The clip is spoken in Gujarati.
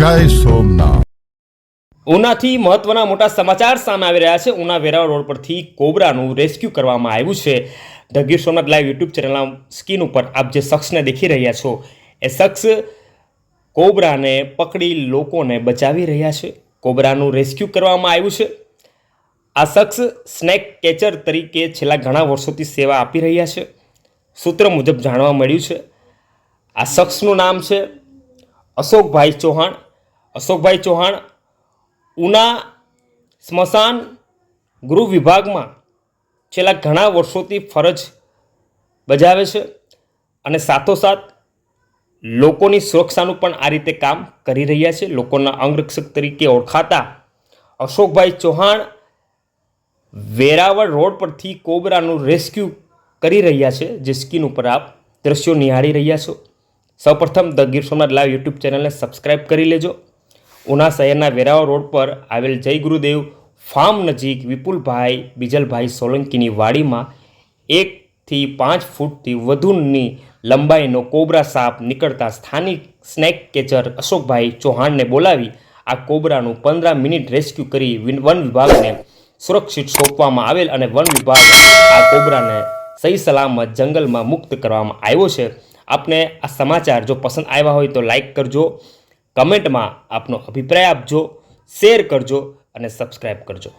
જય સોમનાથ. ઉનાથી મહત્વના મોટા સમાચાર સામે આવી રહ્યા છે. ઉના વેરાવળ રોડ પરથી કોબરાનું રેસ્ક્યુ કરવામાં આવ્યું છે. The Gir Somnath live YouTube ચેનલના સ્ક્રીન ઉપર આપ જે શખ્સને દેખી રહ્યા છો, એ શખ્સ કોબરાને પકડી લોકોને બચાવી રહ્યા છે. કોબરાનું રેસ્ક્યુ કરવામાં આવ્યું છે. આ શખ્સ સ્નેક કેચર તરીકે છેલ્લા ઘણા વર્ષોથી સેવા આપી રહ્યા છે. સૂત્ર મુજબ જાણવા મળ્યું છે. આ શખ્સનું નામ છે અશોકભાઈ ચૌહાણ. અશોકભાઈ ચૌહાણ, ઉના, સ્મશાન ગૃહ વિભાગમાં છેલ્લા ઘણા વર્ષોથી ફરજ બજાવે છે અને સાથોસાથ લોકોની સુરક્ષાનું પણ આ રીતે કામ કરી રહ્યા છે. લોકોના અંગરક્ષક તરીકે ઓળખાતા અશોકભાઈ ચૌહાણ વેરાવળ રોડ પરથી કોબરાનું રેસ્ક્યુ કરી રહ્યા છે. જે સ્કીન ઉપર આપ દ્રશ્યો નિહાળી રહ્યા છો. સૌપ્રથમ the Gir Somnath live YouTube ચેનલને સબસ્ક્રાઈબ કરી લેજો. ઉના શહેરના વેરાવા રોડ પર આવેલ જય ગુરુદેવ ફાર્મ નજીક વિપુલભાઈ બીજલભાઈ સોલંકીની વાડીમાં એકથી પાંચ ફૂટથી વધુની લંબાઈનો કોબરા સાપ નીકળતા સ્થાનિક સ્નેક કેચર અશોકભાઈ ચૌહાણને બોલાવી આ કોબરાનું પંદર મિનિટ રેસ્ક્યુ કરી વન વિભાગને સુરક્ષિત સોંપવામાં આવેલ અને વન વિભાગ આ કોબરાને સહી સલામત જંગલમાં મુક્ત કરવામાં આવ્યો છે. આપને આ સમાચાર જો પસંદ આવ્યા હોય તો લાઈક કરજો. કમેન્ટમાં આપનો અભિપ્રાય આપજો શેર કરજો અને સબસ્ક્રાઈબ કરજો.